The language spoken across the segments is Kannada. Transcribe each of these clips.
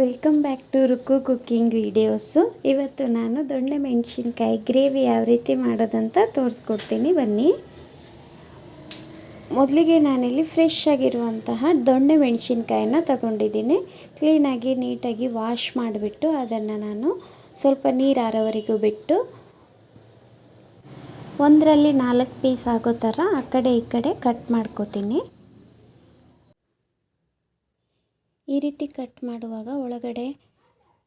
Welcome back to Ruku cooking videos ಇವತ್ತು ನಾನು ದೊಣ್ಣೆ ಮೆಣಸಿನ್ಕಾಯಿ ಗ್ರೇವಿ ಯಾವ ರೀತಿ ಮಾಡೋದಂತ ತೋರಿಸ್ಕೊಡ್ತೀನಿ. ಬನ್ನಿ. ಮೊದಲಿಗೆ ನಾನಿಲ್ಲಿ ಫ್ರೆಶ್ ಆಗಿರುವಂತಹ ದೊಣ್ಣೆ ಮೆಣಸಿನ್ಕಾಯನ್ನ ತಗೊಂಡಿದ್ದೀನಿ. ಕ್ಲೀನಾಗಿ ನೀಟಾಗಿ ವಾಶ್ ಮಾಡಿಬಿಟ್ಟು ಅದನ್ನು ನಾನು ಸ್ವಲ್ಪ ನೀರು ಆರೋವರೆಗೂ ಬಿಟ್ಟು ಒಂದರಲ್ಲಿ ನಾಲ್ಕು ಪೀಸ್ ಆಗೋ ಥರ ಆ ಕಡೆ ಈ ಕಡೆ ಕಟ್ ಮಾಡ್ಕೋತೀನಿ. ಈ ರೀತಿ ಕಟ್ ಮಾಡುವಾಗ ಒಳಗಡೆ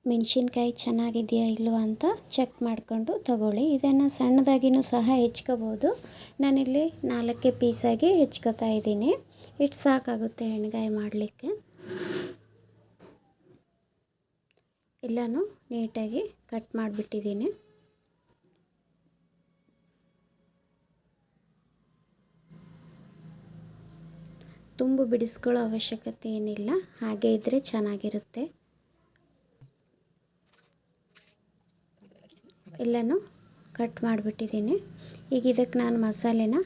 ಮೆಣಸಿನ್ಕಾಯಿ ಚೆನ್ನಾಗಿದೆಯಾ ಇಲ್ವಾ ಅಂತ ಚೆಕ್ ಮಾಡಿಕೊಂಡು ತಗೊಳ್ಳಿ. ಇದನ್ನು ಸಣ್ಣದಾಗಿನೂ ಸಹ ಹೆಚ್ಕೋಬೋದು. ನಾನಿಲ್ಲಿ ನಾಲ್ಕೇ ಪೀಸಾಗಿ ಹೆಚ್ಕೋತಾ ಇದ್ದೀನಿ. ಇಟ್ಟು ಸಾಕಾಗುತ್ತೆ ಎಣ್ಗಾಯಿ ಮಾಡಲಿಕ್ಕೆ. ಎಲ್ಲನೂ ನೀಟಾಗಿ ಕಟ್ ಮಾಡಿಬಿಟ್ಟಿದ್ದೀನಿ. ತುಂಬು ಬಿಡಿಸ್ಕೊಳ್ಳೋ ಅವಶ್ಯಕತೆ ಏನಿಲ್ಲ, ಹಾಗೆ ಇದ್ದರೆ ಚೆನ್ನಾಗಿರುತ್ತೆ. ಎಲ್ಲನೂ ಕಟ್ ಮಾಡಿಬಿಟ್ಟಿದ್ದೀನಿ. ಈಗ ಇದಕ್ಕೆ ನಾನು ಮಸಾಲೆನ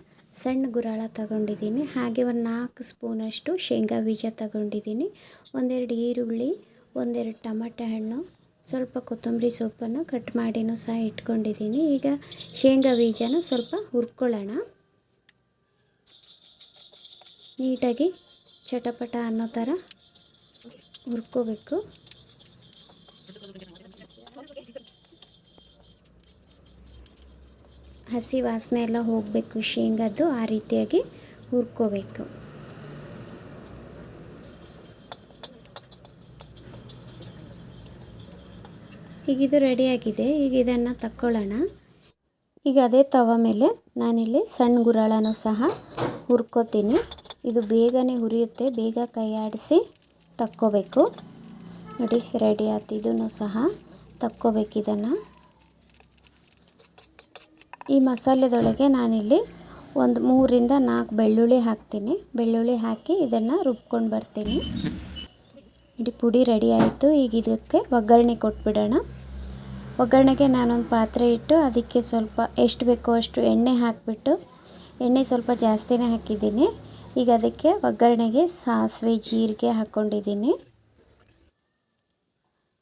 ಸಣ್ಣ ಗುರಾಳ ತಗೊಂಡಿದ್ದೀನಿ. ಹಾಗೆ ಒಂದು ನಾಲ್ಕು ಸ್ಪೂನಷ್ಟು ಶೇಂಗಾ ಬೀಜ ತಗೊಂಡಿದ್ದೀನಿ. ಒಂದೆರಡು ಈರುಳ್ಳಿ, ಒಂದೆರಡು ಟಮಾಟೆ ಹಣ್ಣು, ಸ್ವಲ್ಪ ಕೊತ್ತಂಬರಿ ಸೊಪ್ಪನ್ನು ಕಟ್ ಮಾಡಿನೂ ಸಹ ಇಟ್ಕೊಂಡಿದ್ದೀನಿ. ಈಗ ಶೇಂಗಾ ಬೀಜನ ಸ್ವಲ್ಪ ಹುರ್ಕೊಳ್ಳೋಣ. ನೀಟಾಗಿ ಚಟಪಟ ಅನ್ನೋ ಥರ ಹುರ್ಕೋಬೇಕು. ಹಸಿ ವಾಸನೆ ಎಲ್ಲ ಹೋಗಬೇಕು ಶೇಂಗಾದ್ದು, ಆ ರೀತಿಯಾಗಿ ಹುರ್ಕೋಬೇಕು. ಈಗ ಇದು ರೆಡಿಯಾಗಿದೆ ಈಗ ಇದನ್ನು ತಕ್ಕೊಳ್ಳೋಣ. ಈಗ ಅದೇ ತವ ಮೇಲೆ ನಾನಿಲ್ಲಿ ಸಣ್ಣ ಗುರಾಳನೂ ಸಹ ಹುರ್ಕೋತೀನಿ. ಇದು ಬೇಗನೆ ಹುರಿಯುತ್ತೆ ಬೇಗ ಕೈ ಆಡಿಸಿ ತಕ್ಕೋಬೇಕು. ನೋಡಿ, ರೆಡಿ ಆಯ್ತು. ಇದನ್ನು ಸಹ ತಕ್ಕೋಬೇಕು ಇದನ್ನು. ಈ ಮಸಾಲೆದೊಳಗೆ ನಾನಿಲ್ಲಿ ಒಂದು ಮೂರಿಂದ ನಾಲ್ಕು ಬೆಳ್ಳುಳ್ಳಿ ಹಾಕ್ತೀನಿ. ಬೆಳ್ಳುಳ್ಳಿ ಹಾಕಿ ಇದನ್ನು ರುಬ್ಕೊಂಡು ಬರ್ತೀನಿ. ಇಡೀ ಪುಡಿ ರೆಡಿ ಆಯಿತು. ಈಗ ಇದಕ್ಕೆ ಒಗ್ಗರಣೆ ಕೊಟ್ಬಿಡೋಣ. ಒಗ್ಗರಣೆಗೆ ನಾನೊಂದು ಪಾತ್ರೆ ಇಟ್ಟು ಅದಕ್ಕೆ ಸ್ವಲ್ಪ ಎಷ್ಟು ಬೇಕೋ ಅಷ್ಟು ಎಣ್ಣೆ ಹಾಕಿಬಿಟ್ಟು, ಎಣ್ಣೆ ಸ್ವಲ್ಪ ಜಾಸ್ತಿನೇ ಹಾಕಿದ್ದೀನಿ. ಈಗ ಅದಕ್ಕೆ ಒಗ್ಗರಣೆಗೆ ಸಾಸಿವೆ, ಜೀರಿಗೆ ಹಾಕ್ಕೊಂಡಿದ್ದೀನಿ.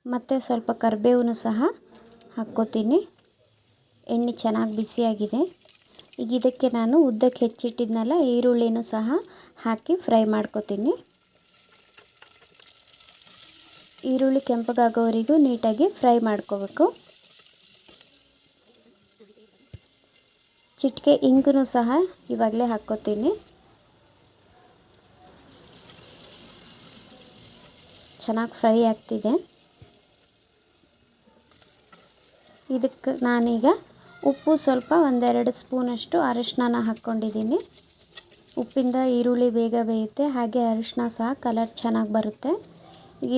ಮತ್ತು ಸ್ವಲ್ಪ ಕರಿಬೇವನ್ನು ಸಹ ಹಾಕ್ಕೋತೀನಿ. ಎಣ್ಣೆ ಚೆನ್ನಾಗಿ ಬಿಸಿಯಾಗಿದೆ. ಈಗ ಇದಕ್ಕೆ ನಾನು ಉದ್ದಕ್ಕೆ ಹೆಚ್ಚಿಟ್ಟಿದ್ನಲ್ಲ, ಈರುಳ್ಳಿನೂ ಸಹ ಹಾಕಿ ಫ್ರೈ ಮಾಡ್ಕೋತೀನಿ. ಈರುಳ್ಳಿ ಕೆಂಪಗಾಗೋವರೆಗೂ ನೀಟಾಗಿ ಫ್ರೈ ಮಾಡ್ಕೋಬೇಕು. ಚಿಟಿಕೆ ಇಂಗು ಸಹ ಇವಾಗಲೇ ಹಾಕ್ಕೋತೀನಿ. ಚೆನ್ನಾಗಿ ಫ್ರೈ ಆಗ್ತಿದೆ. ಇದಕ್ಕೆ ನಾನೀಗ ಉಪ್ಪು ಸ್ವಲ್ಪ ಒಂದೆರಡು ಸ್ಪೂನಷ್ಟು ಅರಿಶಿನ ಹಾಕ್ಕೊಂಡಿದ್ದೀನಿ. ಉಪ್ಪಿಂದ ಈರುಳ್ಳಿ ಬೇಗ ಬೇಯುತ್ತೆ, ಹಾಗೆ ಅರಿಶಿನ ಸಹ ಕಲರ್ ಚೆನ್ನಾಗಿ ಬರುತ್ತೆ.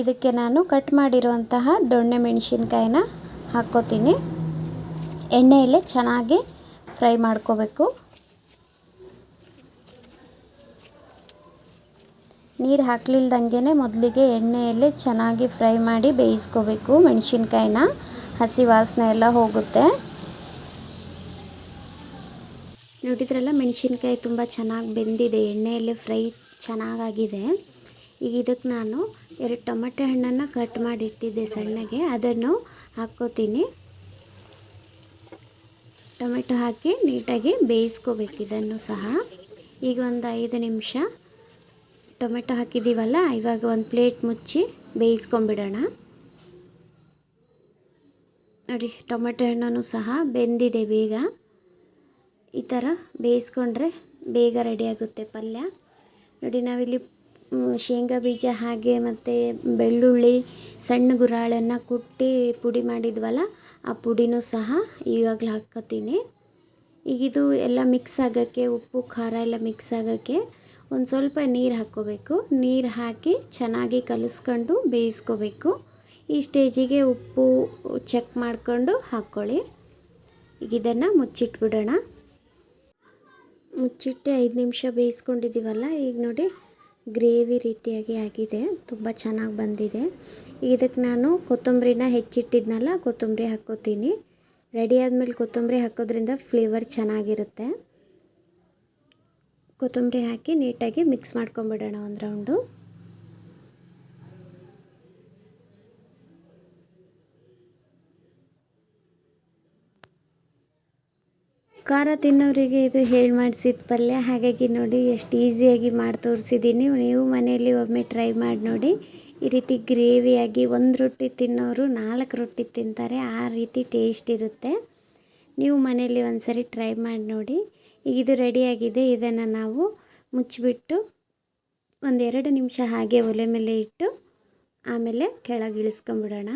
ಇದಕ್ಕೆ ನಾನು ಕಟ್ ಮಾಡಿರುವಂತಹ ದೊಣ್ಣೆ ಮೆಣಸಿನ್ಕಾಯಿನ ಹಾಕ್ಕೋತೀನಿ. ಎಣ್ಣೆಯಲ್ಲೇ ಚೆನ್ನಾಗಿ ಫ್ರೈ ಮಾಡ್ಕೋಬೇಕು. ನೀರು ಹಾಕ್ಲಿಲ್ದಂಗೆ ಮೊದಲಿಗೆ ಎಣ್ಣೆಯಲ್ಲಿ ಚೆನ್ನಾಗಿ ಫ್ರೈ ಮಾಡಿ ಬೇಯಿಸ್ಕೋಬೇಕು. ಮೆಣಸಿನ್ಕಾಯಿನ, ಹಸಿ ವಾಸನೆ ಎಲ್ಲ ಹೋಗುತ್ತೆ. ನೋಡಿದ್ರಲ್ಲ, ಮೆಣಸಿನ್ಕಾಯಿ ತುಂಬ ಚೆನ್ನಾಗಿ ಬೆಂದಿದೆ. ಎಣ್ಣೆಯಲ್ಲಿ ಫ್ರೈ ಚೆನ್ನಾಗಾಗಿದೆ. ಈಗ ಇದಕ್ಕೆ ನಾನು ಎರಡು ಟೊಮೆಟೊ ಹಣ್ಣನ್ನು ಕಟ್ ಮಾಡಿ ಇಟ್ಟಿದ್ದೆ ಸಣ್ಣಗೆ. ಅದನ್ನು ಹಾಕ್ಕೋತೀನಿ. ಟೊಮೆಟೊ ಹಾಕಿ ನೀಟಾಗಿ ಬೇಯಿಸ್ಕೋಬೇಕು ಇದನ್ನು ಸಹ. ಈಗ ಒಂದು ಐದು ನಿಮಿಷ ಟೊಮೆಟೊ ಹಾಕಿದ್ದೀವಲ್ಲ, ಇವಾಗ ಒಂದು ಪ್ಲೇಟ್ ಮುಚ್ಚಿ ಬೇಯಿಸ್ಕೊಂಬಿಡೋಣ ನೋಡಿ, ಟೊಮೆಟೊ ಹಣ್ಣು ಸಹ ಬೆಂದಿದೆ ಬೇಗ. ಈ ಥರ ಬೇಯಿಸ್ಕೊಂಡ್ರೆ ಬೇಗ ರೆಡಿಯಾಗುತ್ತೆ ಪಲ್ಯ. ನೋಡಿ, ನಾವಿಲ್ಲಿ ಶೇಂಗಾ ಬೀಜ ಹಾಗೆ ಮತ್ತು ಬೆಳ್ಳುಳ್ಳಿ, ಸಣ್ಣ ಗುರಾಳನ್ನು ಕುಟ್ಟಿ ಪುಡಿ ಮಾಡಿದ್ವಲ್ಲ, ಆ ಪುಡಿನೂ ಸಹ ಇವಾಗಲೇ ಹಾಕ್ಕೋತೀನಿ. ಈಗಿದು ಎಲ್ಲ ಮಿಕ್ಸ್ ಆಗೋಕ್ಕೆ, ಉಪ್ಪು, ಖಾರ ಎಲ್ಲ ಮಿಕ್ಸ್ ಆಗೋಕ್ಕೆ ಒಂದು ಸ್ವಲ್ಪ ನೀರು ಹಾಕ್ಕೋಬೇಕು. ನೀರು ಹಾಕಿ ಚೆನ್ನಾಗಿ ಕಲಿಸ್ಕೊಂಡು ಬೇಯಿಸ್ಕೋಬೇಕು. ಈ ಸ್ಟೇಜಿಗೆ ಉಪ್ಪು ಚೆಕ್ ಮಾಡಿಕೊಂಡು ಹಾಕ್ಕೊಳ್ಳಿ. ಈಗ ಇದನ್ನು ಮುಚ್ಚಿಟ್ಬಿಡೋಣ. ಮುಚ್ಚಿಟ್ಟೆ ಐದು ನಿಮಿಷ ಬೇಯಿಸ್ಕೊಂಡಿದ್ದೀವಲ್ಲ, ಈಗ ನೋಡಿ ಗ್ರೇವಿ ರೀತಿಯಾಗಿ ಆಗಿದೆ. ತುಂಬ ಚೆನ್ನಾಗಿ ಬಂದಿದೆ. ಇದಕ್ಕೆ ನಾನು ಕೊತ್ತಂಬರಿನ ಹೆಚ್ಚಿಟ್ಟಿದ್ನಲ್ಲ, ಕೊತ್ತಂಬರಿ ಹಾಕ್ಕೋತೀನಿ. ರೆಡಿ ಆದಮೇಲೆ ಕೊತ್ತಂಬರಿ ಹಾಕೋದ್ರಿಂದ ಫ್ಲೇವರ್ ಚೆನ್ನಾಗಿರುತ್ತೆ. ಕೊತ್ತಂಬರಿ ಹಾಕಿ ನೀಟಾಗಿ ಮಿಕ್ಸ್ ಮಾಡ್ಕೊಂಬಿಡೋಣ ಒಂದು ರೌಂಡು. ಖಾರ ತಿನ್ನೋರಿಗೆ ಇದು ಹೇಳಿ ಮಾಡಿಸಿದ ಪಲ್ಯ. ಹಾಗಾಗಿ ನೋಡಿ ಎಷ್ಟು ಈಸಿಯಾಗಿ ಮಾಡಿ ತೋರಿಸಿದ್ದೀನಿ ನೀವು ಮನೆಯಲ್ಲಿ ಒಮ್ಮೆ ಟ್ರೈ ಮಾಡಿ ನೋಡಿ. ಈ ರೀತಿ ಗ್ರೇವಿಯಾಗಿ ಒಂದು ರೊಟ್ಟಿ ತಿನ್ನೋರು ನಾಲ್ಕು ರೊಟ್ಟಿ ತಿಂತಾರೆ. ಆ ರೀತಿ ಟೇಸ್ಟ್ ಇರುತ್ತೆ. ನೀವು ಮನೆಯಲ್ಲಿ ಒಂದು ಸರಿ ಟ್ರೈ ಮಾಡಿ ನೋಡಿ. ಇದು ರೆಡಿಯಾಗಿದೆ ಇದನ್ನು ನಾವು ಮುಚ್ಚಿಬಿಟ್ಟು ಒಂದೆರಡು ನಿಮಿಷ ಹಾಗೆ ಒಲೆ ಮೇಲೆ ಇಟ್ಟು ಆಮೇಲೆ ಕೆಳಗೆ ಇಳಿಸ್ಕೊಂಬಿಡೋಣ.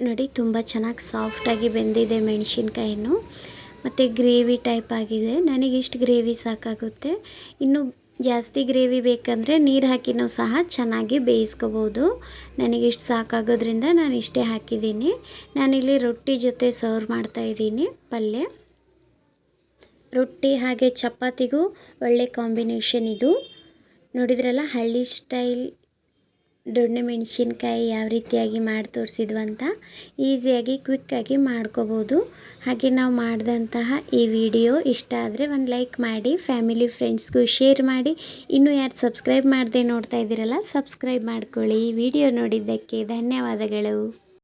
ನೋಡಿ, ತುಂಬ ಚೆನ್ನಾಗಿ ಸಾಫ್ಟಾಗಿ ಬೆಂದಿದೆ ಮೆಣಸಿನ್ಕಾಯಿನೂ. ಮತ್ತು ಗ್ರೇವಿ ಟೈಪ್ ಆಗಿದೆ. ನನಗೆ ಇಷ್ಟು ಗ್ರೇವಿ ಸಾಕಾಗುತ್ತೆ. ಇನ್ನು ಜಾಸ್ತಿ ಗ್ರೇವಿ ಬೇಕಂದರೆ ನೀರು ಹಾಕಿನೂ ಸಹ ಚೆನ್ನಾಗಿ ಬೇಯಿಸ್ಕೋಬೋದು. ನನಗೆ ಇಷ್ಟು ಸಾಕಾಗೋದ್ರಿಂದ ನಾನು ಇಷ್ಟೇ ಹಾಕಿದ್ದೀನಿ. ನಾನಿಲ್ಲಿ ರೊಟ್ಟಿ ಜೊತೆ ಸರ್ವ್ ಮಾಡ್ತಾಯಿದ್ದೀನಿ ಪಲ್ಯ. ರೊಟ್ಟಿ ಹಾಗೆ ಚಪಾತಿಗೂ ಒಳ್ಳೆ ಕಾಂಬಿನೇಷನ್ ಇದು. ನೋಡಿದ್ರಲ್ಲ ಹಳ್ಳಿ ಸ್ಟೈಲ್ ದೊಣ್ಣೆ ಮೆಣಸಿನ್ಕಾಯಿ ಯಾವ ರೀತಿಯಾಗಿ ಮಾಡಿ ತೋರಿಸಿದ್ವು ಅಂತ ಈಸಿಯಾಗಿ ಕ್ವಿಕ್ಕಾಗಿ ಮಾಡ್ಕೋಬೋದು. ಹಾಗೆ ನಾವು ಮಾಡಿದಂತಹ ಈ ವಿಡಿಯೋ ಇಷ್ಟ ಆದರೆ ಒಂದು ಲೈಕ್ ಮಾಡಿ ಫ್ಯಾಮಿಲಿ ಫ್ರೆಂಡ್ಸ್ಗೂ ಶೇರ್ ಮಾಡಿ. ಇನ್ನೂ ಯಾರು ಸಬ್ಸ್ಕ್ರೈಬ್ ಮಾಡದೆ ನೋಡ್ತಾ ಇದ್ದೀರಲ್ಲ ಸಬ್ಸ್ಕ್ರೈಬ್ ಮಾಡ್ಕೊಳ್ಳಿ. ವಿಡಿಯೋ ನೋಡಿದ್ದಕ್ಕೆ ಧನ್ಯವಾದಗಳು.